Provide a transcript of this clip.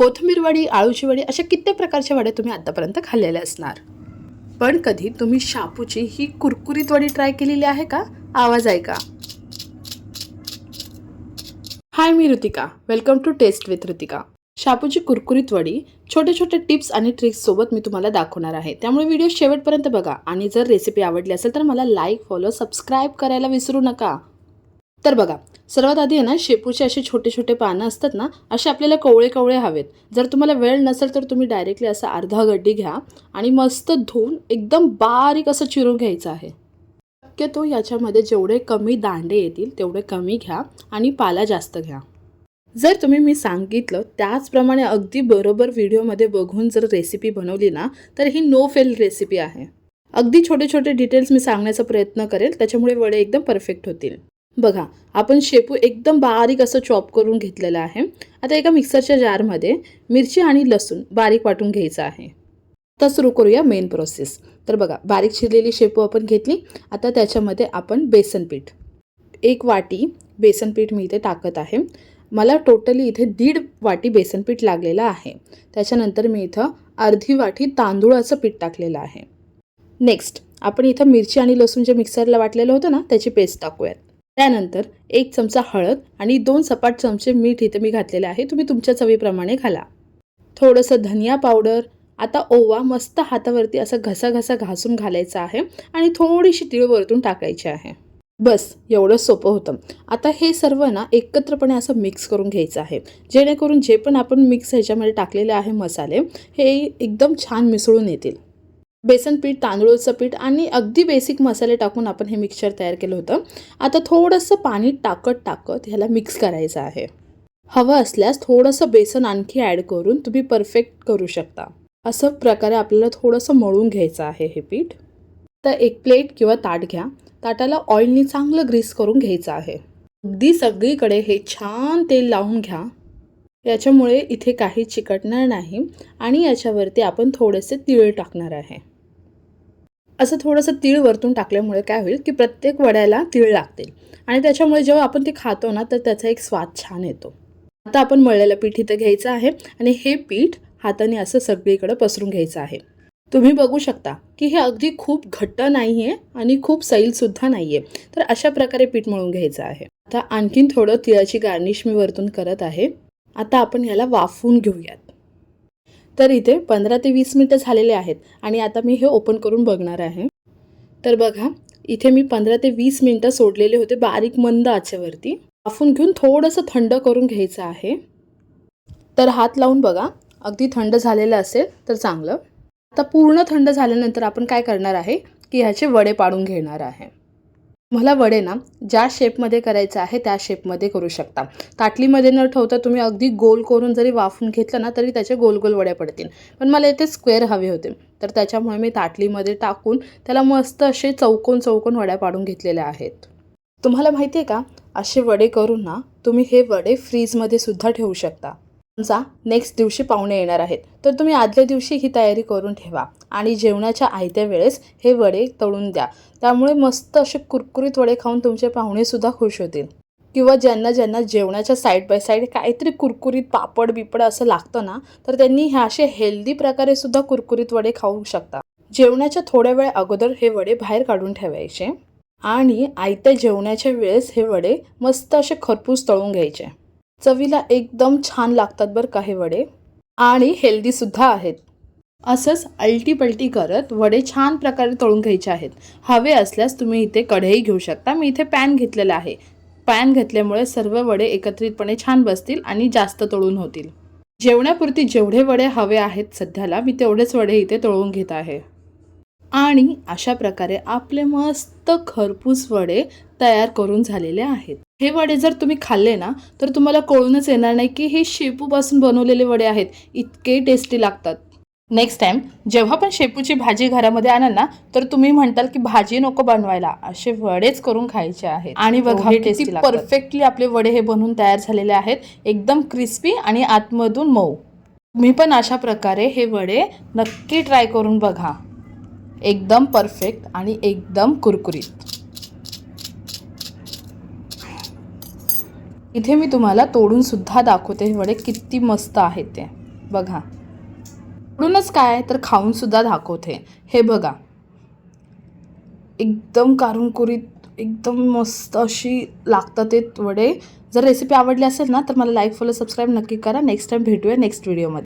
कोथिंबीर वडी आळूची वडी अशा कित्येक प्रकारच्या वड्या तुम्ही आतापर्यंत खाल्लेल्या असणार. पण कधी तुम्ही शापूची ही कुरकुरीत वडी ट्राय केलेली आहे का? आवाज ऐका. Hi me Ritika. Welcome to taste with Ritika. शापूची कुरकुरीत वडी छोटे छोटे टिप्स आणि ट्रिक्स सोबत मी तुम्हाला दाखवणार आहे. त्यामुळे व्हिडिओ शेवटपर्यंत बघा. आणि जर रेसिपी आवडली असेल तर मला लाईक फॉलो सबस्क्राईब करायला विसरू नका. तर बघा सर्वात आधी आहे ना शेपूचे असे छोटे छोटे पानं असतात ना असे आपल्याला कवळे कवळे हवेत. जर तुम्हाला वेळ नसेल तर तुम्ही डायरेक्टली असं अर्धा गड्डी घ्या आणि मस्त धुवून एकदम बारीक असं चिरून घ्यायचं आहे. शक्यतो याच्यामध्ये जेवढे कमी दांडे येतील तेवढे कमी घ्या आणि पाला जास्त घ्या. जर तुम्ही मी सांगितलं त्याचप्रमाणे अगदी बरोबर व्हिडिओमध्ये बघून जर रेसिपी बनवली ना तर ही नो फेल रेसिपी आहे. अगदी छोटे छोटे डिटेल्स मी सांगण्याचा प्रयत्न करेल त्याच्यामुळे वडे एकदम परफेक्ट होतील. बघा आपण शेपू एकदम बारीक असं चॉप करून घेतलेलं आहे. आता एका मिक्सरच्या जारमध्ये मिरची आणि लसूण बारीक वाटून घ्यायचं आहे. तर सुरू करूया मेन प्रोसेस तर बघा बारीक चिरलेली शेपू आपण घेतली. आता त्याच्यामध्ये आपण बेसन पीठ. एक वाटी बेसन पीठ मी इथे टाकत आहे. मला टोटली इथे दीड वाटी बेसन पीठ लागलेलं आहे. त्याच्यानंतर मी इथं अर्धी वाटी तांदूळाचं पीठ टाकलेलं आहे. नेक्स्ट आपण इथं मिरची आणि लसूण जे मिक्सरला वाटलेलं होतं ना त्याची पेस्ट टाकूयात. त्यानंतर एक चमचा हळद आणि दोन सपाट चमचे मीठ इथं मी घातलेले आहे. तुम्ही तुमच्या चवीप्रमाणे घाला. थोडंसं धनिया पावडर आता ओवा मस्त हातावरती असं घसाघसा घासून घालायचा आहे आणि थोडीशी तीळ वरतून टाकायची आहे. बस एवढं सोपं होतं. आता हे सर्व ना एकत्रपणे असं मिक्स करून घ्यायचं आहे. जेणेकरून जे पण आपण मिक्स ह्याच्यामध्ये टाकलेले आहे मसाले हे एकदम छान मिसळून येतील. बेसन पीठ तांदूळचं पीठ आणि अगदी बेसिक मसाले टाकून आपण हे मिक्सचर तयार केलं होतं. आता थोडंसं पाणी टाकत टाकत ह्याला मिक्स करायचं आहे. हवं असल्यास थोडंसं बेसन आणखी ॲड करून तुम्ही परफेक्ट करू शकता. असं प्रकारे आपल्याला थोडंसं मळून घ्यायचं आहे हे पीठ. तर एक प्लेट किंवा ताट घ्या. ताटाला ऑइलनी चांगलं ग्रीस करून घ्यायचं आहे. अगदी सगळीकडे हे छान तेल लावून घ्या. याच्यामुळे इथे काही चिकटणार नाही आणि याच्यावरती आपण थोडेसे तीळ टाकणार आहे. असं थोडंसं तीळ वरतून टाकल्यामुळे काय होईल की प्रत्येक वड्याला तीळ लागतील. आणि त्याच्यामुळे जेव्हा आपण ते खातो ना तर त्याचा एक स्वाद छान येतो. आता आपण मळलेलं पीठ इथं घ्यायचं आहे आणि हे पीठ हाताने असं सगळीकडे पसरून घ्यायचं आहे. तुम्ही बघू शकता की हे अगदी खूप घट्ट नाही आहे आणि खूप सैलसुद्धा नाही आहे तर अशा प्रकारे पीठ मळून घ्यायचं आहे. आता आणखीन थोडं तिळाची गार्निश मी वरतून करत आहे. आता आपण याला वाफवून घेऊयात. तर इथे पंधरा ते वीस मिनटं झालेले आहेत आणि आता मी हे ओपन करून बघणार आहे. तर बघा इथे मी पंधरा ते वीस मिनटं सोडलेले होते बारीक मंद आचेवरती. वाफून घेऊन थोडंसं थंड करून घ्यायचं आहे. तर हात लावून बघा अगदी थंड झालेलं असेल तर चांगलं. आता पूर्ण थंड झाल्यानंतर आपण काय करणार आहे की ह्याचे वडे पाडून घेणार आहे. मला वडे ना ज्या शेपमध्ये करायचं आहे त्या शेपमध्ये करू शकता. ताटलीमध्ये न ठेवता तुम्ही अगदी गोल करून जरी वाफून घेतलं ना तरी त्याचे गोल गोल वड्या पडतील. पण मला इथे स्क्वेअर हवे होते. तर त्याच्यामुळे मी ताटलीमध्ये टाकून त्याला मस्त असे चौकोन चौकोन वड्या पाडून घेतलेल्या आहेत. तुम्हाला माहिती आहे का? असे वडे करून ना तुम्ही हे वडे फ्रीजमध्ये सुद्धा ठेवू शकता. समजा नेक्स्ट दिवशी पाहुणे येणार आहेत. तर तुम्ही आदल्या दिवशी ही तयारी करून ठेवा आणि जेवणाच्या आयत्या वेळेस हे वडे तळून द्या. त्यामुळे मस्त असे कुरकुरीत वडे खाऊन तुमचे पाहुणेसुद्धा खुश होतील. किंवा ज्यांना ज्यांना जेवणाच्या साईड बाय साईड काहीतरी कुरकुरीत पापड बिपड असं लागतं ना तर त्यांनी ह्या असे हेल्दी प्रकारे सुद्धा कुरकुरीत वडे खाऊ शकता. जेवणाच्या थोड्या वेळ अगोदर हे वडे बाहेर काढून ठेवायचे आणि आयत्या जेवणाच्या वेळेस हे वडे मस्त असे खरपूस तळून घ्यायचे. चवीला एकदम छान लागतात बरं का हे वडे. आणि हेल्दीसुद्धा आहेत. असंच अल्टीपलटी करत वडे छान प्रकारे तळून घ्यायचे आहेत. हवे असल्यास तुम्ही इथे कढई घेऊ शकता. मी इथे पॅन घेतलेला आहे. पॅन घेतल्यामुळे सर्व वडे एकत्रितपणे छान बसतील आणि जास्त तळून होतील. जेवणापुरती जेवढे वडे हवे आहेत सध्याला मी तेवढेच वडे इथे तळून घेत आहे. आणि अशा प्रकारे आपले मस्त खरपूस वडे तयार करून झालेले आहेत. हे वडे जर तुम्ही खाल्ले ना तर तुम्हाला कळूनच येणार नाही की हे शेपूपासून बनवलेले वडे आहेत. इतके टेस्टी लागतात. नेक्स्ट टाइम जेव्हा पण शेपूची भाजी घरामध्ये आणाल ना तर तुम्ही म्हणताल की भाजी नको बनवायला. असे वडेच करून खायचे आहेत. आणि बघा टेस्टी परफेक्टली आपले वडे हे बनवून तयार झालेले आहेत. एकदम क्रिस्पी आणि आतमधून मऊ. तुम्ही पण अशा प्रकारे हे वडे नक्की ट्राय करून बघा. एकदम परफेक्ट आणि एकदम कुरकुरीत. इथे मी तुम्हाला तोडून सुद्धा दाखवते. हे वडे किती मस्त आहेत ते. बघा. म्हणूनच काय तर खाऊन सुद्धा दाखवते. हे बघा. एकदम कारुंकुरीत एकदम मस्त अशी लागतात ते वडे. जर रेसिपी आवडली असेल ना तर मला लाईक फॉलो सबस्क्राईब नक्की करा. नेक्स्ट टाईम भेटूया नेक्स्ट व्हिडिओमध्ये